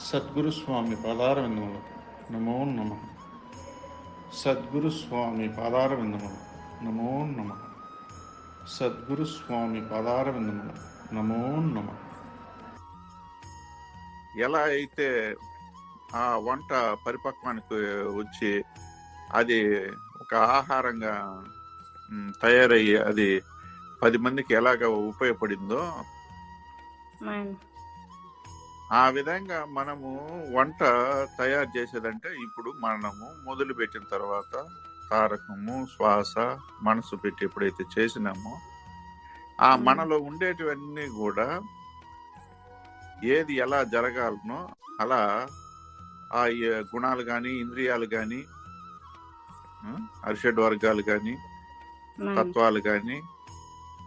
సద్గురు స్వామి పాదారవిందములు. నమో నమ. సద్గురు స్వామి పాదారవిందములు. నమో నమ. సద్గురు స్వామి పాదారవిందములు. నమో నమ. ఎలా అయితే ఆ వంట పరిపక్వానికి వచ్చి అది ఒక ఆహారంగా తయారయ్యి అది పది మందికి ఎలాగ ఉపయోగపడిందో ఆ విధంగా మనము వంట తయారు చేసేదంటే ఇప్పుడు మనము మొదలు పెట్టిన తర్వాత తారకము శ్వాస మనసు పెట్టి ఎప్పుడైతే చేసినామో ఆ. మనలో ఉండేటివన్నీ కూడా ఏది ఎలా జరగాలనో అలా ఆ గుణాలు కానీ ఇంద్రియాలు కానీ అరిషడ్ వర్గాలు కానీ తత్వాలు కానీ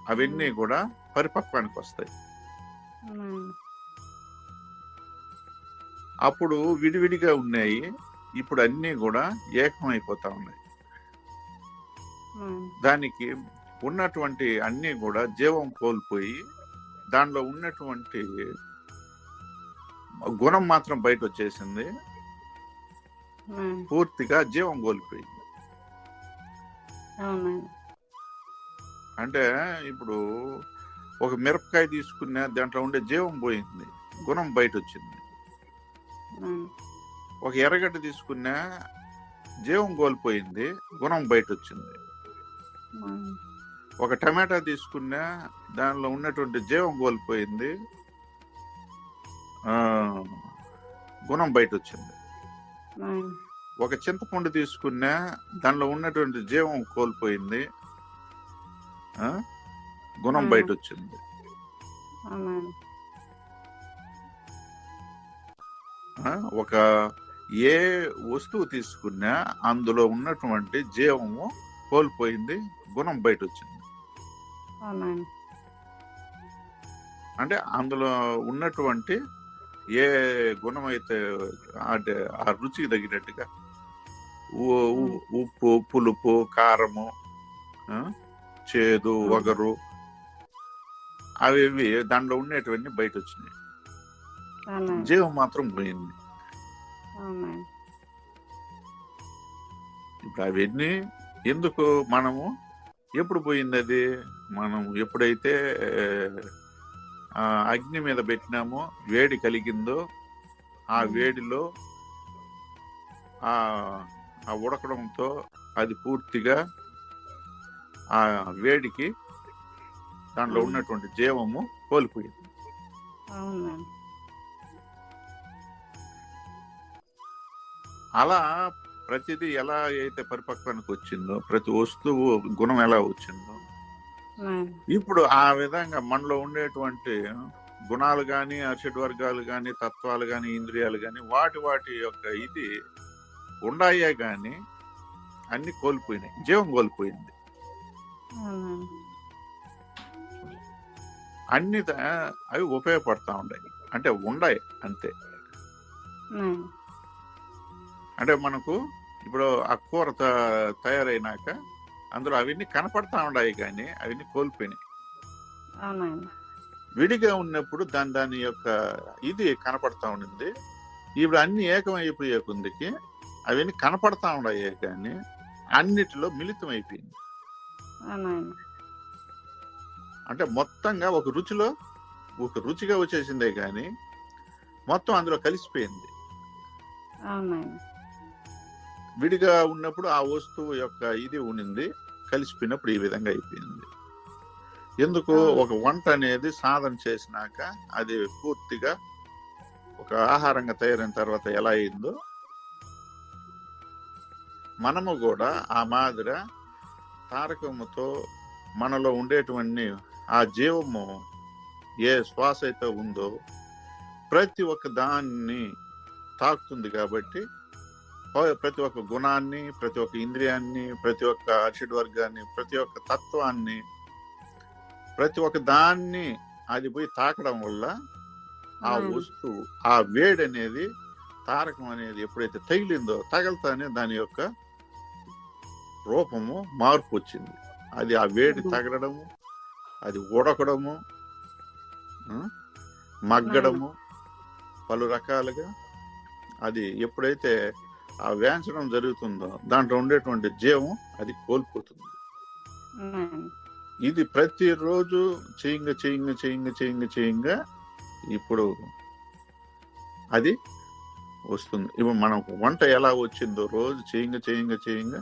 అవన్నీ కూడా పరిపక్వానికి వస్తాయి. అప్పుడు విడివిడిగా ఉన్నాయి. ఇప్పుడు అన్నీ కూడా ఏకమైపోతా ఉన్నాయి. దానికి ఉన్నటువంటి అన్నీ కూడా జీవం కోల్పోయి దానిలో ఉన్నటువంటి గుణం మాత్రం బయట వచ్చేసింది పూర్తిగా జీవం కోల్పోయింది. అంటే ఇప్పుడు ఒక మిరపకాయ తీసుకున్న దాంట్లో ఉండే జీవం పోయింది. గుణం బయట వచ్చింది ఒక ఎర్రగడ్డ తీసుకున్నా జీవం కోల్పోయింది గుణం బయట వచ్చింది ఒక టమాటా తీసుకున్నా దానిలో ఉన్నటువంటి జీవం కోల్పోయింది గుణం బయట వచ్చింది ఒక చింతపండు తీసుకున్నా దానిలో ఉన్నటువంటి జీవం కోల్పోయింది గుణం. బయట వచ్చింది ఒక ఏ వస్తువు తీసుకున్నా అందులో ఉన్నటువంటి జీవము కోల్పోయింది గుణం బయట వచ్చింది అంటే అందులో ఉన్నటువంటి ఏ గుణం అయితే అంటే ఆ రుచికి తగినట్టుగా ఉప్పు పులుపు కారము చేదు. వగరు అవి దాంట్లో ఉండేటివన్నీ బయట వచ్చినాయి జీవం మాత్రం పోయింది. ఇప్పుడు అవన్నీ ఎందుకు మనము? ఎప్పుడు పోయింది అది మనం ఎప్పుడైతే ఆ, అగ్ని మీద పెట్టినామో వేడి కలిగిందో ఆ. వేడిలో ఆ ఉడకడంతో అది పూర్తిగా ఆ వేడికి దాంట్లో. ఉన్నటువంటి జీవము కోల్పోయింది. అలా ప్రతిదీ ఎలా అయితే పరిపక్వానికి వచ్చిందో ప్రతి వస్తువు గుణం ఎలా వచ్చిందో ఇప్పుడు ఆ విధంగా మనలో ఉండేటువంటి గుణాలు కానీ అర్షడ్ వర్గాలు కానీ తత్వాలు కానీ ఇంద్రియాలు కానీ వాటి వాటి యొక్క ఇది ఉండాయే కానీ అన్ని కోల్పోయినాయి. జీవం కోల్పోయింది. అన్ని అవి ఉపయోగపడతా ఉన్నాయి అంటే ఉండాయి అంతే. అంటే మనకు ఇప్పుడు ఆ కూర తయారైనాక అందులో అవన్నీ కనపడతా ఉన్నాయి కానీ అవన్నీ కోల్పోయినాయి. విడిగా ఉన్నప్పుడు దాని దాని యొక్క ఇది కనపడతా ఉండింది. ఇప్పుడు అన్ని ఏకమైపోయే కొందికి అవన్నీ కనపడతా ఉన్నాయి కానీ అన్నిటిలో మిళితం అయిపోయింది అంటే మొత్తంగా ఒక రుచిలో ఒక రుచిగా వచ్చేసిందే కానీ మొత్తం అందులో కలిసిపోయింది. విడిగా ఉన్నప్పుడు ఆ వస్తువు యొక్క ఇది ఉండింది కలిసిపోయినప్పుడు ఈ విధంగా అయిపోయింది ఎందుకు. ఒక వంట అనేది సాధన చేసినాక అది పూర్తిగా ఒక ఆహారంగా తయారైన తర్వాత ఎలా అయిందో మనము కూడా ఆ మాదిర తారకముతో మనలో ఉండేటువంటి ఆ జీవము ఏ శ్వాస అయితే ఉందో ప్రతి ఒక్క దాన్ని తాకుతుంది కాబట్టి ప్రతి ఒక్క గుణాన్ని ప్రతి ఒక్క ఇంద్రియాన్ని ప్రతి ఒక్క అర్షడ్ వర్గాన్ని ప్రతి ఒక్క తత్వాన్ని ప్రతి ఒక్క దాన్ని అది పోయి తాకడం వల్ల ఆ. వస్తువు ఆ వేడి అనేది తారకం అనేది ఎప్పుడైతే తగిలిందో తగలతానే దాని యొక్క రూపము మార్పు వచ్చింది అది ఆ వేడి. తగలడము అది ఉడకడము మగ్గడము పలు రకాలుగా అది ఎప్పుడైతే ఆ వేంచడం జరుగుతుందో దాంట్లో ఉండేటువంటి జీవం అది కోల్పోతుంది. ఇది ప్రతిరోజు చేయంగా చేయంగా చేయంగా చేయంగా చేయంగా ఇప్పుడు అది వస్తుంది. ఇప్పుడు మనం వంట ఎలా వచ్చిందో రోజు చేయంగా చేయంగా చేయంగా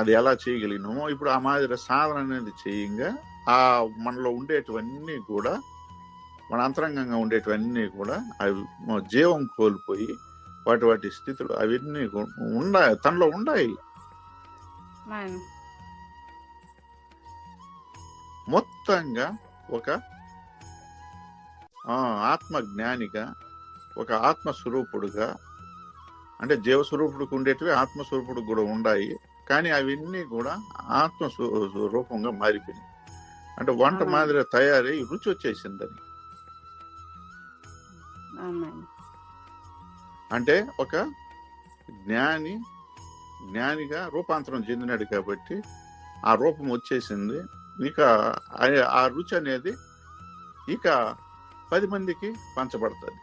అది ఎలా చేయగలిగినామో ఇప్పుడు ఆ మాదిరి సాధన అనేది చేయంగా ఆ మనలో ఉండేటివన్నీ కూడా మన అంతరంగంగా ఉండేటివన్నీ కూడా అవి జీవం కోల్పోయి వాటి వాటి స్థితులు అవన్నీ ఉన్నాయి తనలో ఉన్నాయి అవునండి మొత్తంగా ఒక ఆత్మ జ్ఞానిగా ఒక ఆత్మ స్వరూపుడుగా అంటే జీవస్వరూపుడికి ఉండేటివి ఆత్మస్వరూపుడికి కూడా ఉన్నాయి కానీ అవన్నీ కూడా ఆత్మ స్వరూపంగా మారిపోయినాయి. అంటే వంట. మాదిరి తయారై రుచి వచ్చేసిందని. అంటే ఒక జ్ఞాని జ్ఞానిగా రూపాంతరం చెందినాడు కాబట్టి ఆ రూపం వచ్చేసింది. ఇక ఆ- రుచి అనేది ఇక పది మందికి పంచబడుతుంది.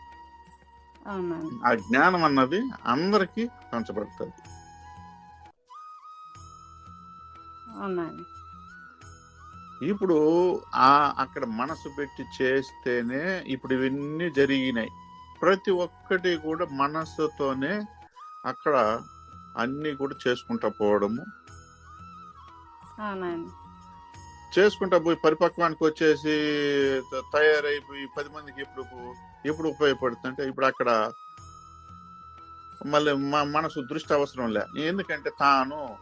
ఆ జ్ఞానం అన్నది అందరికీ పంచబడుతుంది. ఇప్పుడు ఆ అక్కడ మనసు పెట్టి చేస్తేనే ఇప్పుడు ఇవన్నీ జరిగినాయి. ప్రతి ఒక్కటి కూడా మనస్సుతోనే అక్కడ అన్ని కూడా చేసుకుంటా పోవడము. చేసుకుంటా పోయి పరిపక్వానికి వచ్చేసి తయారైపోయి పది మందికి ఎప్పుడు ఎప్పుడు ఉపయోగపడుతుందంటే ఇప్పుడు అక్కడ మళ్ళీ మ- మనసు దృష్టి అవసరం లే. ఎందుకంటే తాను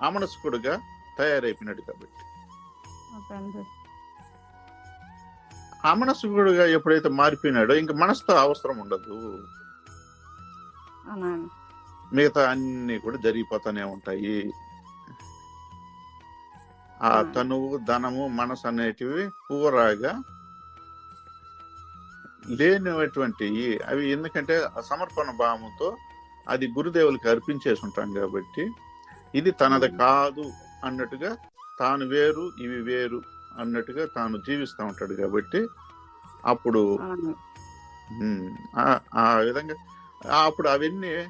అమనస్కుడుగా తయారైపోయినాడు కాబట్టి. అమనస్కుడుగా ఎప్పుడైతే మారిపోయినాడో ఇంకా మనసుతో అవసరం ఉండదు మిగతా అన్ని కూడా జరిగిపోతానే ఉంటాయి ఆ. తనువు ధనము మనసు అనేటివి పూరాగా లేనిటువంటి అవి ఎందుకంటే సమర్పణ భావంతో అది గురుదేవులకి అర్పించేసి ఉంటాం కాబట్టి ఇది తనది. కాదు అన్నట్టుగా తాను వేరు ఇవి వేరు అన్నట్టుగా తాను జీవిస్తూ ఉంటాడు కాబట్టి అప్పుడు ఆ- విధంగా అప్పుడు అవన్నీ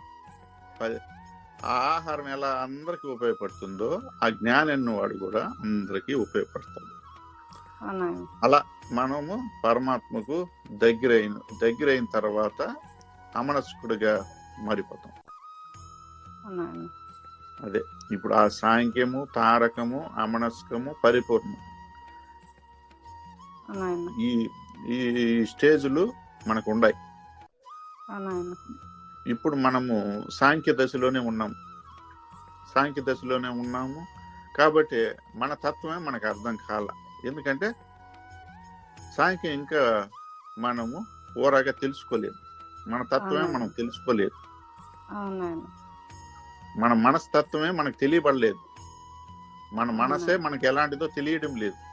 ఆ ఆహారం ఎలా అందరికీ ఉపయోగపడుతుందో ఆ జ్ఞానం వాడు కూడా అందరికీ ఉపయోగపడతాడు. అవునండి. అలా మనము పరమాత్మకు దగ్గరైన దగ్గరైన తర్వాత అమనస్కుడిగా మారిపోతాం. అదే ఇప్పుడు ఆ సాంఖ్యము తారకము అమనస్కము పరిపూర్ణం. ఈ ఈ స్టేజ్లు మనకు ఉన్నాయి ఇప్పుడు మనము సాంఖ్య దశలోనే ఉన్నాం. సాంఖ్య దశలోనే ఉన్నాము. కాబట్టి మన తత్వమే మనకు అర్థం కాల. ఎందుకంటే సాంఖ్యం ఇంకా మనము ఓరాగా తెలుసుకోలేదు. మన తత్వమే. మనం తెలుసుకోలేదు. మన మనస్తత్వమే మనకు తెలియబడలేదు. మన మనసే. మనకి ఎలాంటిదో తెలియడం లేదు.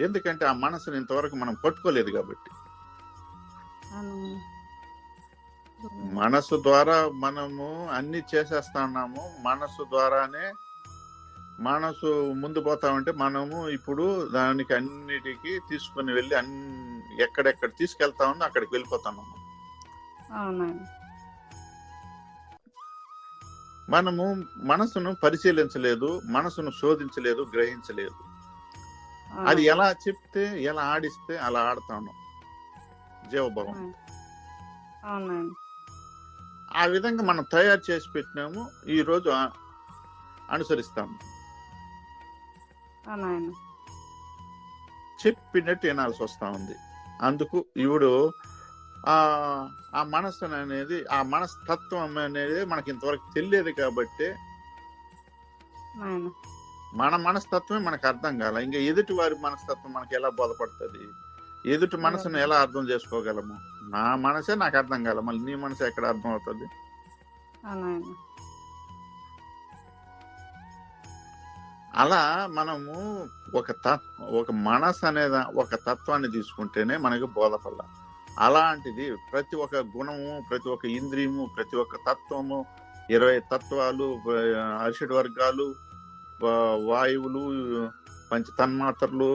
ఎందుకంటే ఆ మనసుని ఇంతవరకు మనం పట్టుకోలేదు కాబట్టి. మనసు ద్వారా మనము అన్ని చేసేస్తున్నాము. మనసు ద్వారానే మనసు ముందు పోతామంటే మనము ఇప్పుడు దానికి అన్నిటికీ తీసుకుని వెళ్ళి అన్ని ఎక్కడెక్కడ తీసుకెళ్తా ఉందో అక్కడికి వెళ్ళిపోతున్నాము అవునండి మనము మనసును పరిశీలించలేదు మనసును శోధించలేదు గ్రహించలేదు. అది ఎలా చెప్తే ఎలా ఆడిస్తే అలా ఆడతాను. జీవభావం. ఆ విధంగా మనం తయారు చేసి పెట్టినాము ఈ రోజు అనుసరిస్తాము. చెప్పినట్టు వినాల్సి వస్తా ఉంది. అందుకు ఇప్పుడు ఆ ఆ మనస్సు అనేది ఆ మనస్తత్వం అనేది మనకి ఇంతవరకు తెలియదు కాబట్టి మన మనస్తత్వమే మనకు అర్థం కాల. ఇంకా ఎదుటి వారి మనస్తత్వం మనకి ఎలా బోధపడుతుంది? ఎదుటి మనసును ఎలా అర్థం చేసుకోగలము? నా మనసే నాకు అర్థం కాల. మళ్ళీ నీ మనసు ఎక్కడ అర్థం అవుతుంది అలా మనము ఒక తత్ ఒక మనసు అనేది ఒక తత్వాన్ని తీసుకుంటేనే మనకు బోధపడాల. అలాంటిది ప్రతి ఒక్క గుణము ప్రతి ఒక్క ఇంద్రియము ప్రతి ఒక్క తత్వము ఇరవై తత్వాలు అరిషడ్ వర్గాలు వాయువులు పంచ తన్మాత్రలు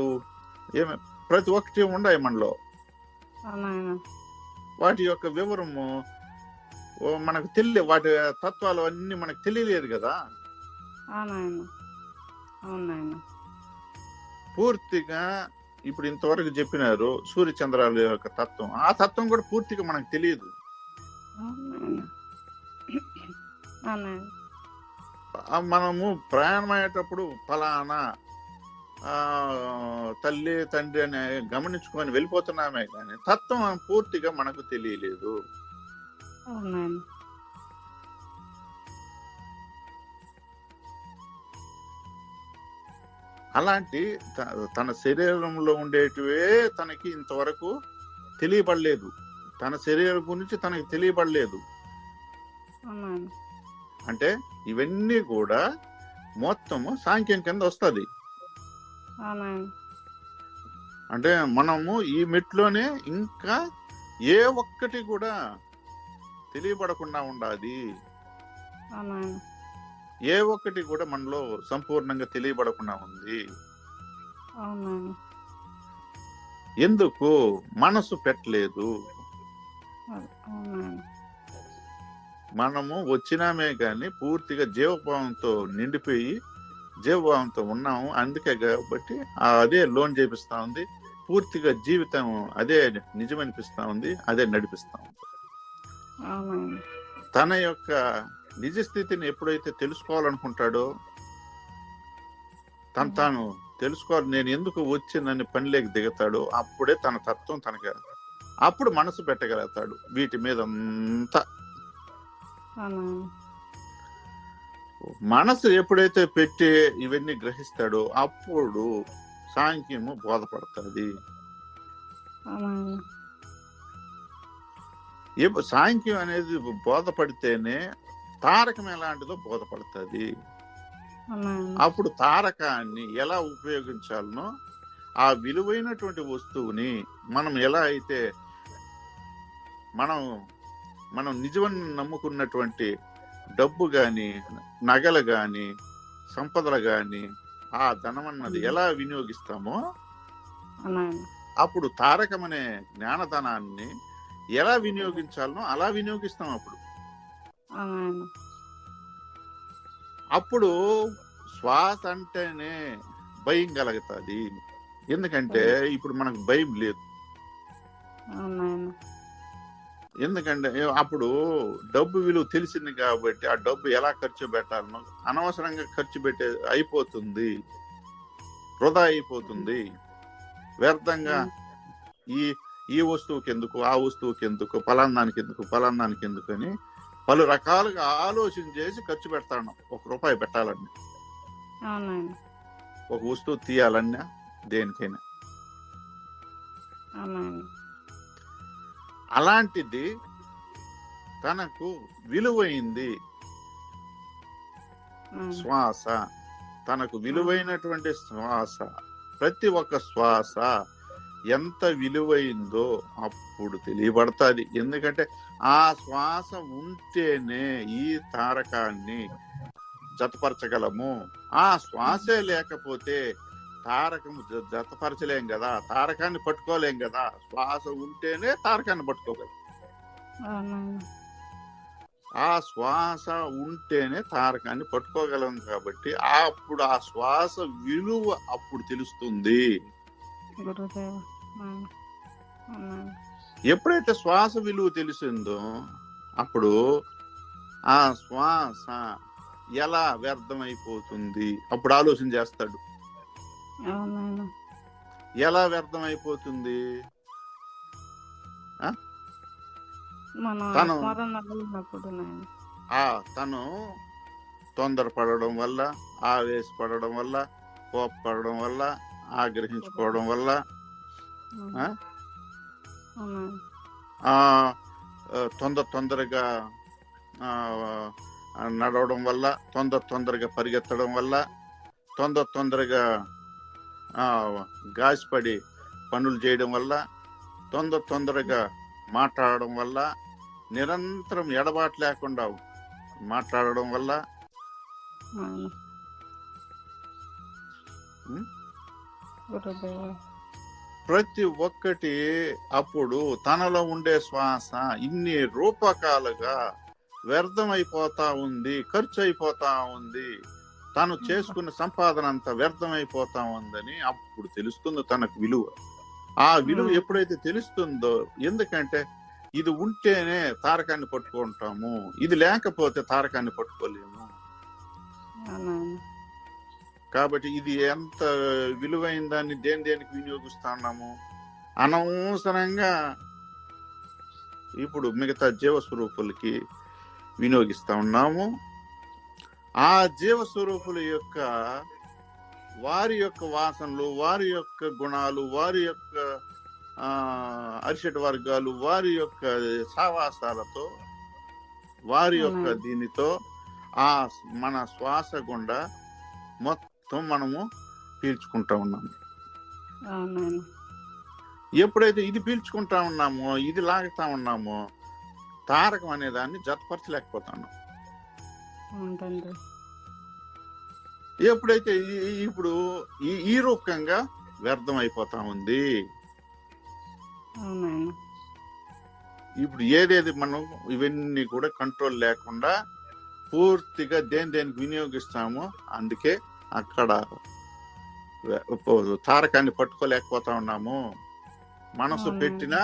ఏమి ప్రతి ఒక్కటి ఉన్నాయి మనలో. వాటి యొక్క వివరము మనకు తెలియ వాటి తత్వాలు అన్ని మనకు తెలియలేదు కదా. పూర్తిగా ఇప్పుడు ఇంతవరకు చెప్పినారు సూర్య చంద్రాల యొక్క తత్వం. ఆ తత్వం కూడా పూర్తిగా మనకు తెలియదు. మనము ప్రయాణం అయ్యేటప్పుడు ఫలానా ఆ, తల్లి తండ్రి అని గమనించుకొని వెళ్ళిపోతున్నామే కానీ తత్వం పూర్తిగా మనకు తెలియలేదు. అలాంటి తన శరీరంలో ఉండేటివే తనకి ఇంతవరకు తెలియబడలేదు. తన శరీరం గురించి తనకి తెలియబడలేదు. అంటే ఇవన్నీ కూడా మొత్తము సాంఖ్యం కింద వస్తుంది. అంటే మనము ఈ మెట్లోనే ఇంకా ఏ ఒక్కటి కూడా తెలియబడకుండా ఉండాలి ఏ ఒక్కటి కూడా మనలో సంపూర్ణంగా తెలియబడకుండా ఉంది. ఎందుకు? మనసు పెట్టలేదు. మనము వచ్చినామే కానీ పూర్తిగా జీవభావంతో నిండిపోయి జీవభావంతో ఉన్నాము. అందుకే కాబట్టి అదే లోన్ చేపిస్తా ఉంది. పూర్తిగా జీవితం అదే నిజమనిపిస్తా ఉంది. అదే నడిపిస్తా ఉంది. తన యొక్క నిజ స్థితిని ఎప్పుడైతే తెలుసుకోవాలనుకుంటాడో తను తాను తెలుసుకోవాలి నేను ఎందుకు వచ్చిందని పనిలోకి దిగుతాడో అప్పుడే తన తత్వం తనకి అప్పుడు మనసు పెట్టగలుగుతాడు వీటి మీద అంతా. మనసు ఎప్పుడైతే పెట్టి ఇవన్నీ గ్రహిస్తాడో అప్పుడు సాంఖ్యము బోధపడుతుంది. సాంఖ్యం అనేది బోధపడితేనే తారకం ఎలాంటిదో బోధపడుతుంది. అప్పుడు తారకాన్ని ఎలా ఉపయోగించాలనో ఆ విలువైనటువంటి వస్తువుని మనం ఎలా అయితే మనం మనం నిజమని నమ్ముకున్నటువంటి డబ్బు గాని నగలు గాని సంపదలు గాని ఆ ధనం అన్నది ఎలా వినియోగిస్తామో అప్పుడు తారకం అనే జ్ఞానధనాన్ని ఎలా వినియోగించాలనో అలా వినియోగిస్తాం అప్పుడు. అప్పుడు శ్వాస అంటేనే భయం కలుగుతుంది. ఎందుకంటే ఇప్పుడు మనకు భయం లేదు. ఎందుకంటే అప్పుడు డబ్బు విలువ తెలిసింది కాబట్టి ఆ డబ్బు ఎలా ఖర్చు పెట్టాలనో అనవసరంగా ఖర్చు పెట్టే అయిపోతుంది. వృధా అయిపోతుంది. వ్యర్థంగా ఈ ఈ వస్తువుకి ఎందుకు ఆ వస్తువుకి ఎందుకు ఫలానానికి ఎందుకు ఫలానానికి ఎందుకు అని పలు రకాలుగా ఆలోచన చేసి ఖర్చు పెడతాను. ఒక రూపాయి పెట్టాలని అవునాయన ఒక వస్తువు తీయాలన్నా దేనికైనా. అలాంటిది తనకు విలువైంది. శ్వాస. తనకు విలువైనటువంటి శ్వాస. ప్రతి ఒక్క శ్వాస ఎంత విలువైందో అప్పుడు తెలియబడతాది. ఎందుకంటే ఆ శ్వాస ఉంటేనే ఈ తారకాన్ని జతపరచగలము. ఆ శ్వాసే లేకపోతే తారకము జ- జతపరచలేం కదా. తారకాన్ని పట్టుకోలేం కదా. శ్వాస ఉంటేనే తారకాన్ని పట్టుకోగలం. ఆ శ్వాస ఉంటేనే తారకాన్ని పట్టుకోగలం కాబట్టి అప్పుడు ఆ శ్వాస విలువ అప్పుడు తెలుస్తుంది. ఎప్పుడైతే శ్వాస విలువ తెలిసిందో అప్పుడు ఆ శ్వాస ఎలా వ్యర్థమైపోతుంది? అప్పుడు ఆలోచన చేస్తాడు. ఎలా వ్యర్థమైపోతుంది? తను- తను తొందరపడడం వల్ల ఆవేశపడడం వల్ల కోపపడడం వల్ల ఆగ్రహించుకోవడం వల్ల తొందర తొందరగా నడవడం వల్ల తొందర తొందరగా పరిగెత్తడం వల్ల తొందర తొందరగా గాసిపడి పనులు చేయడం వల్ల తొందర తొందరగా మాట్లాడడం వల్ల నిరంతరం ఎడబాటు లేకుండా మాట్లాడడం వల్ల? గురుదేవ ప్రతి ఒక్కటి అప్పుడు తనలో ఉండే శ్వాస ఇన్ని రూపకాలుగా వ్యర్థమైపోతా ఉంది ఖర్చు అయిపోతా ఉంది. తను చేసుకున్న సంపాదన అంత వ్యర్థమైపోతా ఉందని అప్పుడు తెలుస్తుంది తనకు విలువ. ఆ విలువ. ఎప్పుడైతే తెలుస్తుందో ఎందుకంటే ఇది ఉంటేనే తారకాన్ని పట్టుకుంటాము ఇది లేకపోతే తారకాన్ని పట్టుకోలేము. కాబట్టి ఇది ఎంత విలువైన దాన్ని దేని దేనికి వినియోగిస్తున్నాము అనవసరంగా ఇప్పుడు మిగతా జీవస్వరూపులకి వినియోగిస్తా ఉన్నాము ఆ జీవస్వరూపుల యొక్క వారి యొక్క వాసనలు వారి యొక్క గుణాలు వారి యొక్క అరిషట్ వర్గాలు వారి యొక్క సావాసాలతో వారి యొక్క. దీనితో ఆ మన శ్వాస గుండా మొత్తం మనము పీల్చుకుంటా ఉన్నాము ఎప్పుడైతే ఇది పీల్చుకుంటా ఉన్నామో ఇది లాగుతా ఉన్నామో తారకం అనే దాన్ని జతపరచలేకపోతాను ఎప్పుడైతే ఇప్పుడు ఈ ఈ రూపకంగా వ్యర్థం అయిపోతా ఉంది ఇప్పుడు ఏదేది మనం ఇవన్నీ కూడా కంట్రోల్ లేకుండా పూర్తిగా దేని దేనికి వినియోగిస్తామో అందుకే అక్కడ తారకాన్ని పట్టుకోలేకపోతా ఉన్నాము. మనసు. పెట్టిన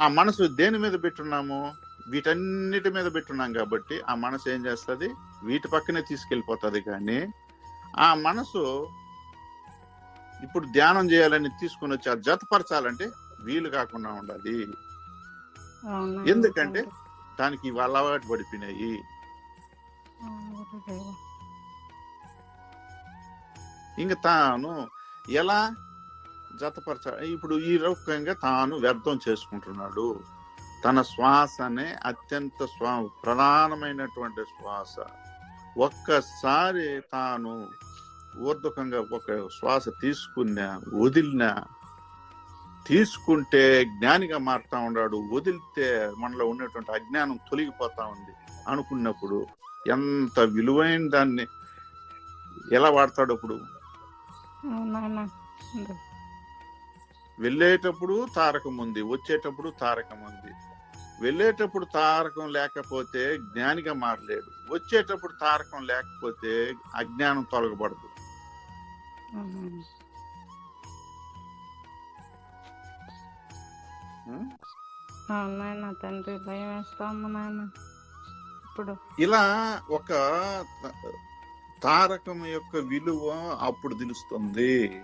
ఆ మనసు దేని మీద పెట్టున్నాము? వీటన్నిటి మీద పెట్టున్నాం కాబట్టి ఆ మనసు ఏం చేస్తుంది? వీటి పక్కనే తీసుకెళ్ళిపోతుంది కానీ ఆ మనసు ఇప్పుడు ధ్యానం చేయాలని తీసుకుని వచ్చి ఆ జతపరచాలంటే వీలు కాకుండా ఉండాలి. ఎందుకంటే? దానికి ఇవి అలవాటు పడిపోయినాయి. ఇంక తాను ఎలా జతపరచ ఇప్పుడు ఈ రకంగా తాను వ్యర్థం చేసుకుంటున్నాడు. తన శ్వాసనే అత్యంత స్వా ప్రధానమైనటువంటి శ్వాస. ఒక్కసారి తాను ఊర్ధకంగా ఒక శ్వాస తీసుకున్నా వదిలినా తీసుకుంటే జ్ఞానిగా మారుతా ఉన్నాడు. వదిలితే మనలో ఉన్నటువంటి అజ్ఞానం తొలగిపోతా ఉంది అనుకున్నప్పుడు ఎంత విలువైన దాన్ని ఎలా వాడతాడు అప్పుడు వెళ్ళేటప్పుడు తారకం ఉంది వచ్చేటప్పుడు తారకం ఉంది. వెళ్ళేటప్పుడు తారకం లేకపోతే జ్ఞానిగా మారలేడు. వచ్చేటప్పుడు తారకం లేకపోతే అజ్ఞానం తొలగబడదు. తండ్రి భయం నాయన ఇప్పుడు. ఇలా ఒక తారకం యొక్క విలువ అప్పుడు తెలుస్తుంది.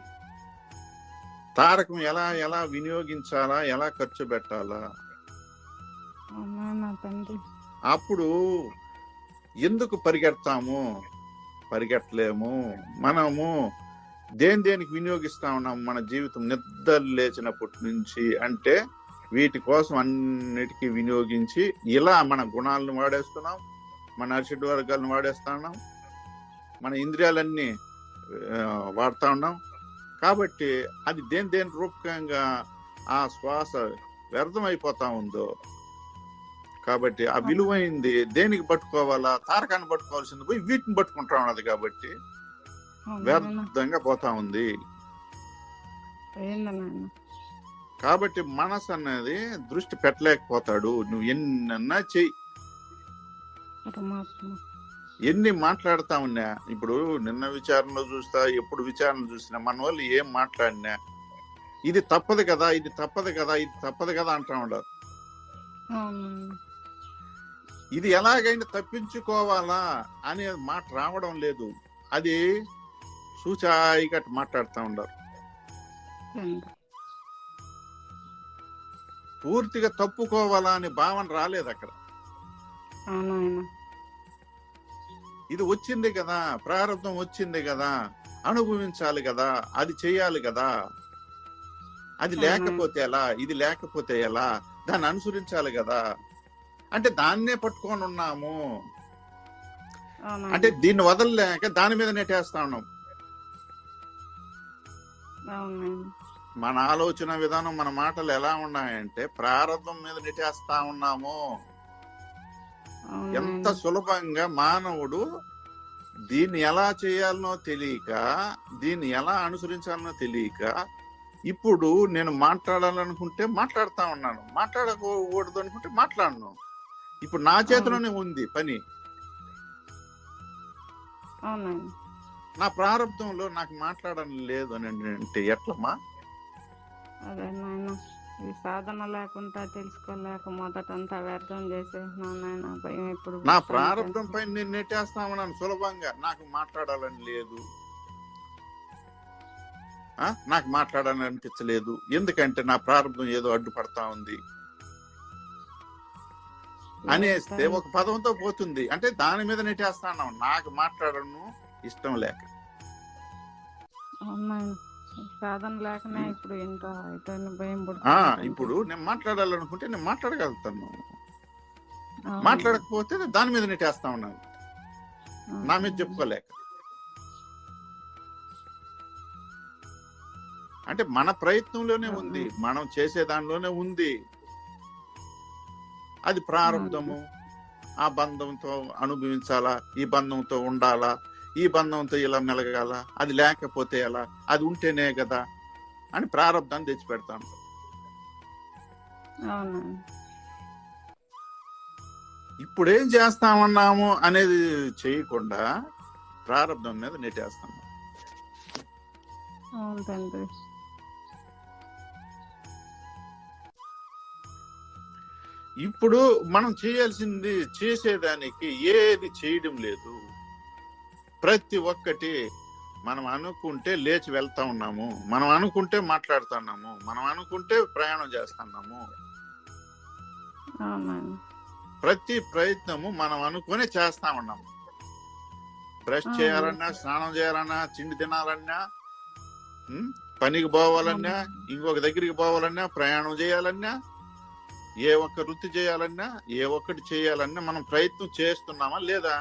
తారకం ఎలా ఎలా వినియోగించాలా ఎలా ఖర్చు పెట్టాలా? అప్పుడు ఎందుకు పరిగెడతాము? పరిగెట్టలేము. మనము దేని దేనికి వినియోగిస్తా ఉన్నాము? మన జీవితం నిద్ర లేచినప్పటి నుంచి అంటే వీటి కోసం అన్నిటికీ వినియోగించి ఇలా మన గుణాలను వాడేస్తున్నాం. మన అరిషడ్ వర్గాలను వాడేస్తున్నాం మన ఇంద్రియాలన్నీ వాడుతా ఉన్నాం. కాబట్టి అది దేని దేని రూపకంగా ఆ శ్వాస వ్యర్థం అయిపోతా ఉందో కాబట్టి ఆ విలువైంది దేనికి పట్టుకోవాలా తారకాన్ని పట్టుకోవాల్సింది పోయి వీటిని పట్టుకుంటా ఉన్నది కాబట్టి వ్యర్థంగా పోతా ఉంది. కాబట్టి మనసు అనేది దృష్టి పెట్టలేకపోతాడు. నువ్వు ఎన్నన్నా చెయ్యి. ఎన్ని మాట్లాడుతా ఉన్నా ఇప్పుడు నిన్న విచారణలో చూస్తా ఎప్పుడు విచారణ చూసినా మన వాళ్ళు ఏం మాట్లాడినా ఇది తప్పదు కదా ఇది తప్పదు కదా ఇది తప్పదు కదా అంటా ఉండరు అవును. ఇది ఎలాగైనా తప్పించుకోవాలా అనే మాట రావడం లేదు. అది సూచాయిగా మాట్లాడుతూ ఉండరు పూర్తిగా తప్పుకోవాలా అనే భావన రాలేదు అక్కడ. ఇది వచ్చింది కదా ప్రారంభం వచ్చింది కదా అనుభవించాలి కదా అది చేయాలి కదా. అది. లేకపోతే ఎలా ఇది లేకపోతే ఎలా దాన్ని అనుసరించాలి కదా. అంటే దాన్నే పట్టుకొని ఉన్నాము. అంటే దీన్ని వదలలేక దాని మీద నెట్టేస్తా ఉన్నాం. మన ఆలోచన విధానం మన మాటలు ఎలా ఉన్నాయంటే ప్రారంభం మీద నెట్టేస్తా ఉన్నాము. ఎంత సులభంగా మానవుడు దీన్ని ఎలా చేయాలనో తెలియక దీన్ని ఎలా అనుసరించాలనో తెలియక ఇప్పుడు నేను మాట్లాడాలనుకుంటే మాట్లాడుతా ఉన్నాను. మాట్లాడకూడదు అనుకుంటే మాట్లాడను. ఇప్పుడు నా చేతిలోనే ఉంది పని. నా ప్రారంభంలో నాకు మాట్లాడడం లేదు అని అంటే ఎట్లమ్మా? ఈ సాధన లేకుండా తెలుసుకోలేక మొదటంతా వ్యర్థం చేసేసినాను నాయన భయం ఇప్పుడు నా ప్రారంభం. పైన నేను నెట్టేస్తా ఉన్నాను సులభంగా నాకు మాట్లాడాలని లేదు? నాకు మాట్లాడాలని అనిపించలేదు. ఎందుకంటే నా ప్రారంభం ఏదో అడ్డుపడతా ఉంది. అనేస్తే ఒక పదంతో పోతుంది. అంటే దాని మీద నెట్టేస్తా ఉన్నాం నాకు మాట్లాడను ఇష్టం లేక. సాధన లేకనే ఇప్పుడు ఇంత భయం ఇప్పుడు నేను మాట్లాడాలనుకుంటే నేను మాట్లాడగలుగుతాను. మాట్లాడకపోతే దాని మీద నెట్టేస్తా ఉన్నాను. నా మీద చెప్పుకోలేక. అంటే మన ప్రయత్నంలోనే ఉంది మనం చేసే దానిలోనే ఉంది. అది ప్రారంధము ఆ బంధంతో అనుభవించాలా ఈ బంధంతో ఉండాలా ఈ బంధంతో ఇలా మెలగాల? అది లేకపోతే ఎలా? అది ఉంటేనే కదా అని ప్రారంధాన్ని తెచ్చి పెడతాను అవునండి ఇప్పుడు ఏం చేస్తామన్నాము అనేది చేయకుండా ప్రారంధం మీద నెట్టేస్తాము. ఇప్పుడు మనం చేయాల్సింది చేసేదానికి ఏది చేయడం లేదు. ప్రతి ఒక్కటి మనం అనుకుంటే లేచి వెళ్తా ఉన్నాము. మనం అనుకుంటే మాట్లాడుతున్నాము మనం అనుకుంటే ప్రయాణం చేస్తున్నాము ప్రతి ప్రయత్నము మనం అనుకునే చేస్తా ఉన్నాము బ్రష్. చేయాలన్నా స్నానం చేయాలన్నా తిండి తినాలన్నా? పనికి పోవాలన్నా ఇంకొక దగ్గరికి పోవాలన్నా ప్రయాణం చేయాలన్నా ఏ ఒక్క వృత్తి చేయాలన్నా ఏ ఒక్కటి చేయాలన్నా మనం ప్రయత్నం చేస్తున్నామా లేదా?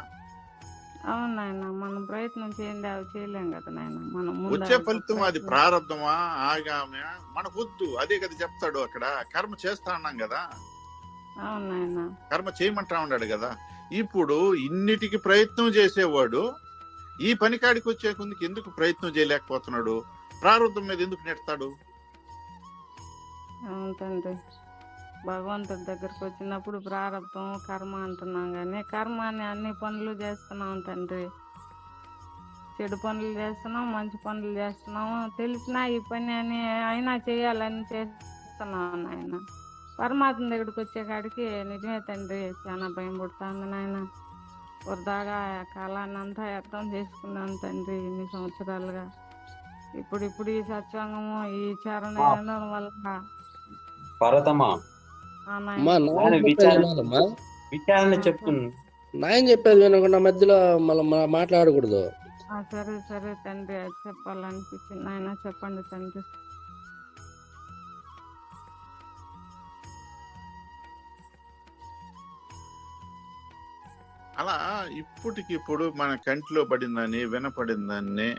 అవును నాయన మనం ప్రయత్నం చేయండి అవి చేయలేం కదా నాయన. మనం వచ్చే ఫలితం అది ప్రారంభమా ఆగామే? వద్దు అదే కదా చెప్తాడు అక్కడ. కర్మ చేస్తా ఉన్నాం కదా. అవును నాయన. కర్మ చేయమంటా ఉన్నాడు కదా. ఇప్పుడు ఇన్నిటికి ప్రయత్నం చేసేవాడు ఈ పనికాడికి వచ్చే కొందుకు ఎందుకు ప్రయత్నం చేయలేకపోతున్నాడు? ప్రారంభం మీద ఎందుకు నెడతాడు అవును తండ్రి. భగవంతుడి దగ్గరకు వచ్చినప్పుడు ప్రారంభం కర్మ అంటున్నాం కానీ కర్మ అని అన్ని పనులు చేస్తున్నాం తండ్రి. చెడు పనులు చేస్తున్నాం మంచి పనులు చేస్తున్నాము తెలిసినా ఈ పని అని అయినా చేయాలని చేస్తున్నాం నాయన. పరమాత్మ దగ్గరికి వచ్చే కాడికి నిజమే తండ్రి చాలా భయం పుడుతుంది నాయన. వృధాగా కాలాన్ని అంతా అర్థం చేసుకున్నాను తండ్రి ఇన్ని సంవత్సరాలుగా. ఇప్పుడు ఇప్పుడు ఈ సత్సంగము ఈ చరణ వల్ల పర్వతమ్మా ఆ అమ్మా నాయన. నాయన నాయన చెప్పేది విచారణ చెప్తున్నా నాయన చెప్పేది వినకుండా మధ్యలో మళ్ళీ మాట్లాడకూడదు. ఆ, సరే సరే తండ్రి అది చెప్పాలనిపించింది. ఆయన చెప్పండి తండ్రి. అలా ఇప్పటికిప్పుడు మన కంటిలో పడిందని వినపడిందని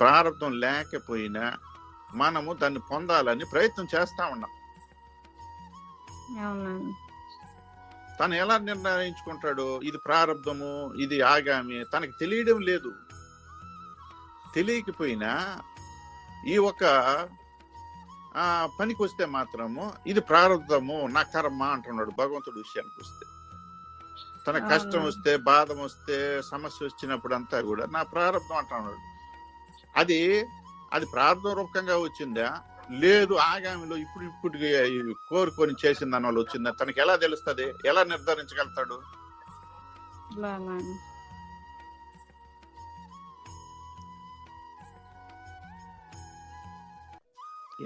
ప్రారంభం లేకపోయినా మనము దాన్ని పొందాలని ప్రయత్నం చేస్తా ఉన్నాం. తను ఎలా నిర్ణయించుకుంటాడు ఇది ప్రారంధము ఇది ఆగామి తనకి తెలియడం లేదు. తెలియకపోయినా ఈ ఒక పనికి వస్తే మాత్రము ఇది ప్రారంధము నా కర్మ అంటున్నాడు భగవంతుడి విషయానికి వస్తే. తన కష్టం. వస్తే బాధ వస్తే సమస్య వచ్చినప్పుడు అంతా కూడా నా ప్రారంభం అంటున్నాడు. అది అది ప్రారంభ రూపకంగా వచ్చిందా? లేదు ఆగామిలో ఇప్పుడు ఇప్పుడు కోరుకొని చేసిన దాని వల్ల వచ్చిందా? తనకి ఎలా తెలుస్తుంది? ఎలా నిర్ధారించగలుగుతాడు?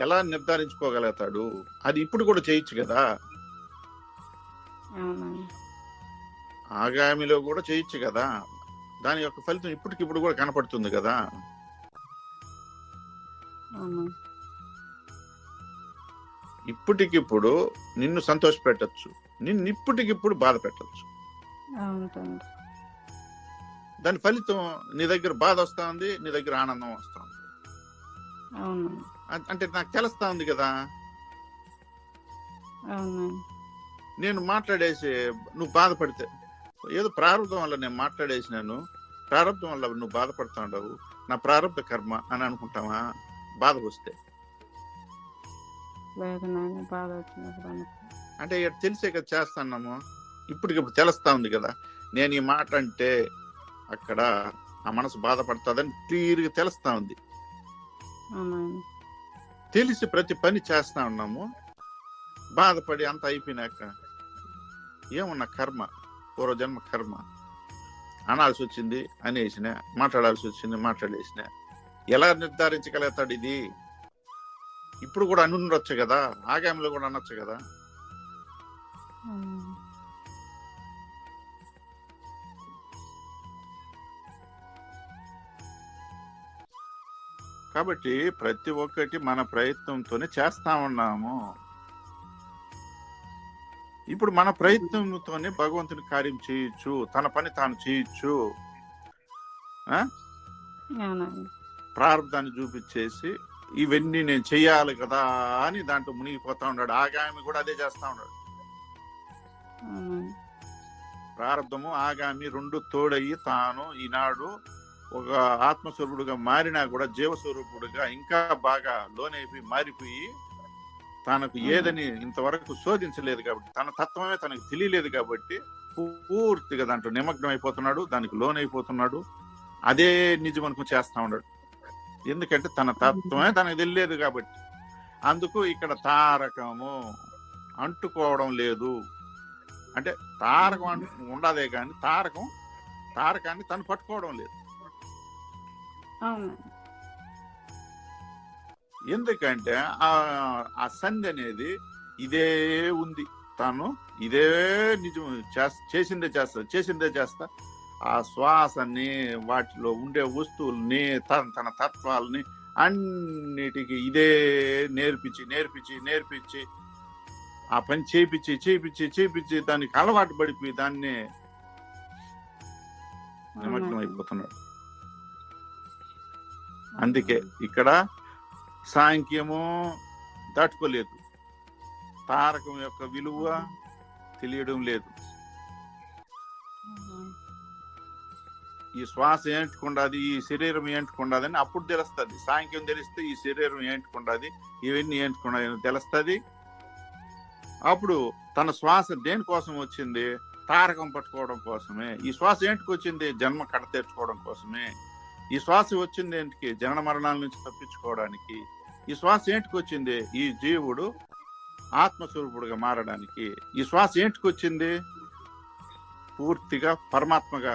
ఎలా నిర్ధారించుకోగలుగుతాడు? అది ఇప్పుడు కూడా చేయొచ్చు కదా? ఆగామిలో కూడా చేయొచ్చు కదా? దాని యొక్క ఫలితం ఇప్పటికిప్పుడు కూడా కనపడుతుంది కదా? ఇప్పటికిప్పుడు నిన్ను సంతోష పెట్టచ్చు నిన్ను ఇప్పటికిప్పుడు బాధ పెట్టచ్చు దాని ఫలితం నీ దగ్గర బాధ వస్తా ఉంది నీ దగ్గర ఆనందం వస్తా ఉంది అవును. అం- అంటే నాకు తెలుస్తా ఉంది కదా నేను మాట్లాడేసి నువ్వు బాధపడితే ఏదో ప్రారంభం వల్ల నేను మాట్లాడేసినాను ప్రారంభం వల్ల నువ్వు బాధపడుతూ ఉండవు నా ప్రారంభ కర్మ అని అనుకుంటావా? బాధ వస్తే. లేదు నాయన బాధ వచ్చినప్పుడు అంటే ఇక్కడ తెలిసే కదా చేస్తున్నాము. ఇప్పటికిప్పుడు తెలుస్తా ఉంది కదా. నేను ఈ మాట అంటే అక్కడ ఆ మనసు బాధపడుతుందని క్లియర్గా తెలుస్తా ఉంది. తెలిసి ప్రతి పని చేస్తా ఉన్నాము. బాధపడి అంత అయిపోయినాక ఏమన్నా కర్మ? పూర్వజన్మ కర్మ. అనాల్సి వచ్చింది అనేసిన మాట్లాడాల్సి వచ్చింది మాట్లాడేసిన. ఎలా నిర్ధారించగలుగుతాడు ఇది? ఇప్పుడు కూడా అనుండొచ్చు కదా? ఆగామిలో కూడా అనొచ్చు కదా. కాబట్టి ప్రతి ఒక్కటి మన ప్రయత్నంతోనే చేస్తా ఉన్నాము. ఇప్పుడు మన ప్రయత్నంతోనే భగవంతుని కార్యం చేయొచ్చు తన పని తాను చేయొచ్చు. ప్రారంధాన్ని చూపించేసి ఇవన్నీ నేను చెయ్యాలి కదా అని దాంట్లో మునిగిపోతా ఉన్నాడు. ఆగామి కూడా అదే చేస్తా ఉన్నాడు. ప్రారంధము ఆగామి రెండు తోడయ్యి తాను ఈనాడు ఒక ఆత్మస్వరూపుడుగా మారినా కూడా జీవస్వరూపుడుగా ఇంకా బాగా లోనైపోయి మారిపోయి తనకు ఏదని ఇంతవరకు శోధించలేదు కాబట్టి తన తత్వమే తనకు తెలియలేదు కాబట్టి పూర్తిగా దాంట్లో నిమగ్నం అయిపోతున్నాడు దానికి లోనైపోతున్నాడు. అదే నిజం అనుకుని చేస్తా ఉన్నాడు. ఎందుకంటే తన తత్వమే తనకు తెలియలేదు కాబట్టి. అందుకు ఇక్కడ తారకము అంటుకోవడం లేదు. అంటే తారకం అంటు ఉండదే కానీ తారకం తారకాన్ని తను పట్టుకోవడం లేదు. ఎందుకంటే ఆ సంధి అనేది ఇదే ఉంది. తాను ఇదే నిజం చేస్- చేసిందే చేస్తా చేసిందే చేస్తా. ఆ శ్వాసని వాటిలో ఉండే వస్తువుల్ని తన తన తత్వాలని అన్నిటికీ ఇదే నేర్పించి నేర్పించి నేర్పించి ఆ పని చేపించి చేపించి చేపించి దానికి అలవాటు పడిపోయి దాన్ని నిమగ్నం అయిపోతున్నాడు. అందుకే ఇక్కడ సాంఖ్యము దాటుకోలేదు. తారకం యొక్క విలువ తెలియడం లేదు. ఈ శ్వాస ఏంటుకుండాది ఈ శరీరం ఏంటుకుండాది అని అప్పుడు తెలుస్తుంది. సాంఖ్యం తెలిస్తే ఈ శరీరం ఏంటుకుండాది ఇవన్నీ ఏంటుకుండాది అని తెలుస్తుంది. అప్పుడు తన శ్వాస దేనికోసం వచ్చింది? తారకం పట్టుకోవడం కోసమే. ఈ శ్వాస ఏంటికి వచ్చింది జన్మ కడ తెచ్చుకోవడం కోసమే. ఈ శ్వాస వచ్చింది ఏంటికి? జనన మరణాల నుంచి తప్పించుకోవడానికి. ఈ శ్వాస ఏంటికి వచ్చింది ఈ జీవుడు ఆత్మస్వరూపుడుగా మారడానికి. ఈ శ్వాస ఏంటికి వచ్చింది పూర్తిగా పరమాత్మగా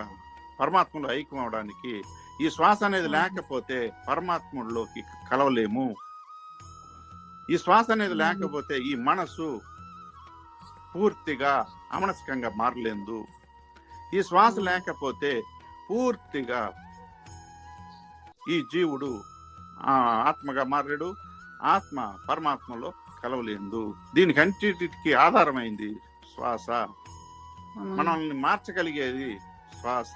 పరమాత్మలో ఐక్యం అవడానికి ఈ శ్వాస అనేది లేకపోతే పరమాత్ముడిలోకి కలవలేము. ఈ శ్వాస అనేది లేకపోతే ఈ మనసు పూర్తిగా అమనస్కంగా మారలేదు. ఈ శ్వాస లేకపోతే పూర్తిగా ఈ జీవుడు ఆ ఆత్మగా మారాడు ఆత్మ పరమాత్మలో కలవలేదు. దీనికి అంటిటికి ఆధారమైంది శ్వాస. మనల్ని మార్చగలిగేది శ్వాస.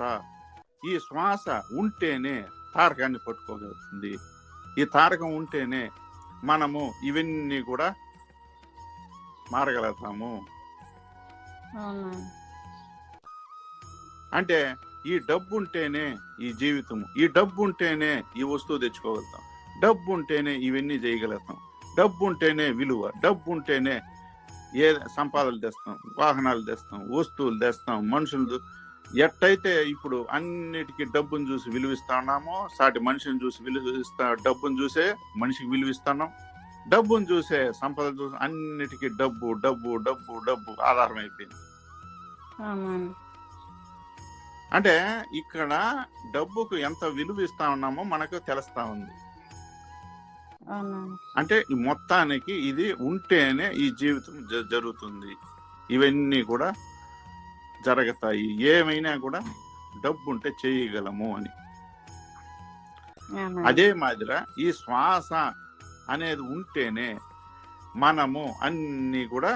ఈ శ్వాస ఉంటేనే తారకాన్ని పట్టుకోగలుగుతుంది. ఈ తారకం ఉంటేనే మనము ఇవన్నీ కూడా మారగలుగుతాము. అంటే ఈ డబ్బు ఉంటేనే ఈ జీవితం ఈ డబ్బు ఉంటేనే ఈ వస్తువు తెచ్చుకోగలుగుతాం. డబ్బు ఉంటేనే ఇవన్నీ చేయగలుగుతాం. డబ్బు ఉంటేనే విలువ డబ్బు ఉంటేనే ఏ సంపాదనలు తెస్తాం వాహనాలు తెస్తాం వస్తువులు తెస్తాం మనుషులు ఎట్టయితే ఇప్పుడు అన్నిటికీ డబ్బును చూసి విలువిస్తా ఉన్నామో సాటి మనిషిని చూసి విలువిస్తా డబ్బును చూసే మనిషికి విలువిస్తున్నాం డబ్బును చూసే సంపద చూసి అన్నిటికీ డబ్బు డబ్బు డబ్బు డబ్బు ఆధారం అయిపోయింది. అంటే ఇక్కడ డబ్బుకు ఎంత విలువ ఇస్తా ఉన్నామో మనకు తెలుస్తా ఉంది. అంటే ఈ మొత్తానికి ఇది ఉంటేనే ఈ జీవితం జరుగుతుంది ఇవన్నీ కూడా జరుగుతాయి ఏమైనా కూడా డబ్బు ఉంటే చేయగలము అని. అదే మాదిర ఈ శ్వాస అనేది ఉంటేనే మనము అన్నీ కూడా